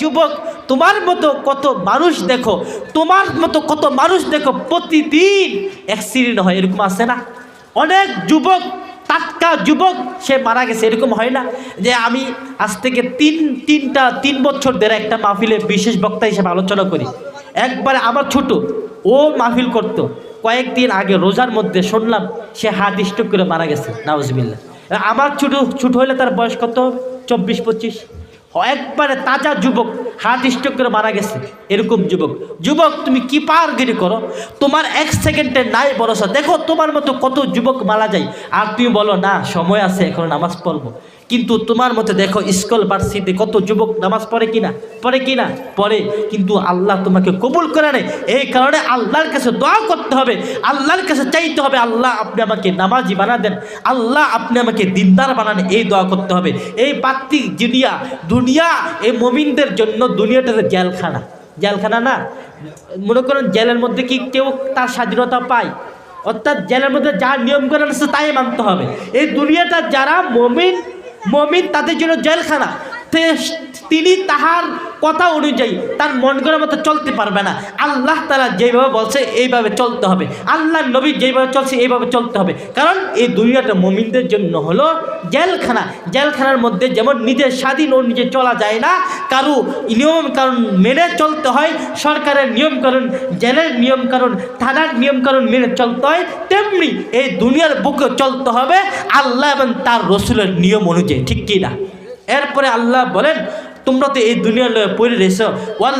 যুবক, তোমার মতো কত মানুষ দেখো, তোমার মতো কত মানুষ দেখো, প্রতিদিন অ্যাক্সিডেন্ট হয়, এরকম আছে না? অনেক যুবক, টাটকা যুবক, সে মারা গেছে, এরকম হয় না? যে আমি আজ থেকে তিন, তিনটা, তিন বছর ধরে একটা মাহফিলে বিশেষ বক্তা হিসেবে আলোচনা করি। একবারে আমার ছোট, ও মাহফিল করতো। কয়েকদিন আগে রোজার মধ্যে শুনলাম, সে হার্ট স্ট্রোক করে মারা গেছে নাউজবিল্লা আমার ছোট ছোট হলে তার বয়স কত? চব্বিশ, পঁচিশ। একবারে তাজা যুবক হার্ট স্ট্রোক করে মারা গেছে, এরকম যুবক। যুবক, তুমি কি পারগিরি করো? তোমার এক সেকেন্ডে নাই ভরসা। দেখো তোমার মতো কত যুবক মারা যায়। আর তুমি বলো, না, সময় আছে, এখন নামাজ পড়ব। কিন্তু তোমার মতে, দেখো স্কুল ভার্সিটি কত যুবক নামাজ পড়ে কিনা? পড়ে কিনা? পড়ে। কিন্তু আল্লাহ তোমাকে কবুল করে নেয়। এই কারণে আল্লাহর কাছে দোয়া করতে হবে। আল্লাহর কাছে চাইতে হবে, আল্লাহ, আপনি আমাকে নামাজি বানা দেন। আল্লাহ, আপনি আমাকে দিনদার বানান। এই দোয়া করতে হবে। এই বাত্তিক দুনিয়া দুনিয়া এই মমিনদের জন্য দুনিয়াটা তো জেলখানা। জেলখানা না? মনে করেন জেলের মধ্যে কি কেউ তার স্বাধীনতা পায়? অর্থাৎ জেলের মধ্যে যা নিয়ম করেন আছে তাই মানতে হবে। এই দুনিয়াটা যারা মমিন মমিন তাদের জন্য জেলখানা। তিনি তাহার কথা অনুযায়ী তার মন করার মতো চলতে পারবে না। আল্লাহ তালা যেভাবে বলছে, এইভাবে চলতে হবে। আল্লাহ নবী যেভাবে চলছে, এইভাবে চলতে হবে। কারণ এই দুনিয়াটা মমিনদের জন্য হলো জেলখানা। জেলখানার মধ্যে যেমন নিজের স্বাধীন ও নিজে চলা যায় না, কারু নিয়ম কারণ মেনে চলতে হয়, সরকারের নিয়ম নিয়মকানুন জেলের নিয়ম নিয়মকানুন থানার নিয়ম নিয়মকানুন মেনে চলতে হয়, তেমনি এই দুনিয়ার বুকে চলতে হবে আল্লাহ এবং তার রসুলের নিয়ম অনুযায়ী, ঠিক কি না? এরপরে আল্লাহ বলেন তোমরা তো এই দুনিয়ার লয়ে পড়ে রয়েছ। ওয়াল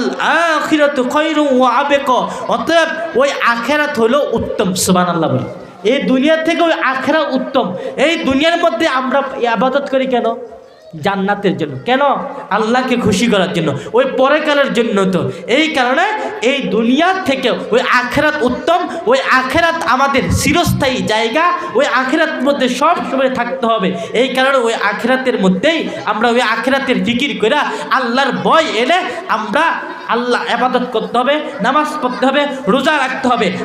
আখিরাত খৈরু ও আবেক। অতএব ওই আখেরাত হলো উত্তম সুবান আল্লাহ বলে। এই দুনিয়া থেকে ওই আখেরা উত্তম। এই দুনিয়ার মধ্যে আমরা আবাদত করি কেন? জান্নাতের জন্য। কেন? আল্লাহকে খুশি করার জন্য। ওই পরেকালের জন্য তো। এই কারণে এই দুনিয়ার থেকে ওই আখেরাত উত্তম, ওই আখেরাত আমাদের চিরস্থায়ী জায়গা, ওই আখেরাত মধ্যে সব সময় থাকতে হবে। এই কারণে ওই আখেরাতের মধ্যেই আমরা ওই আখেরাতের জিকির করে আল্লাহর ভয় এলে আমরা আল্লাহ আবাদত করতে হবে, নামাজ পড়তে হবে, রোজা রাখতে হবে।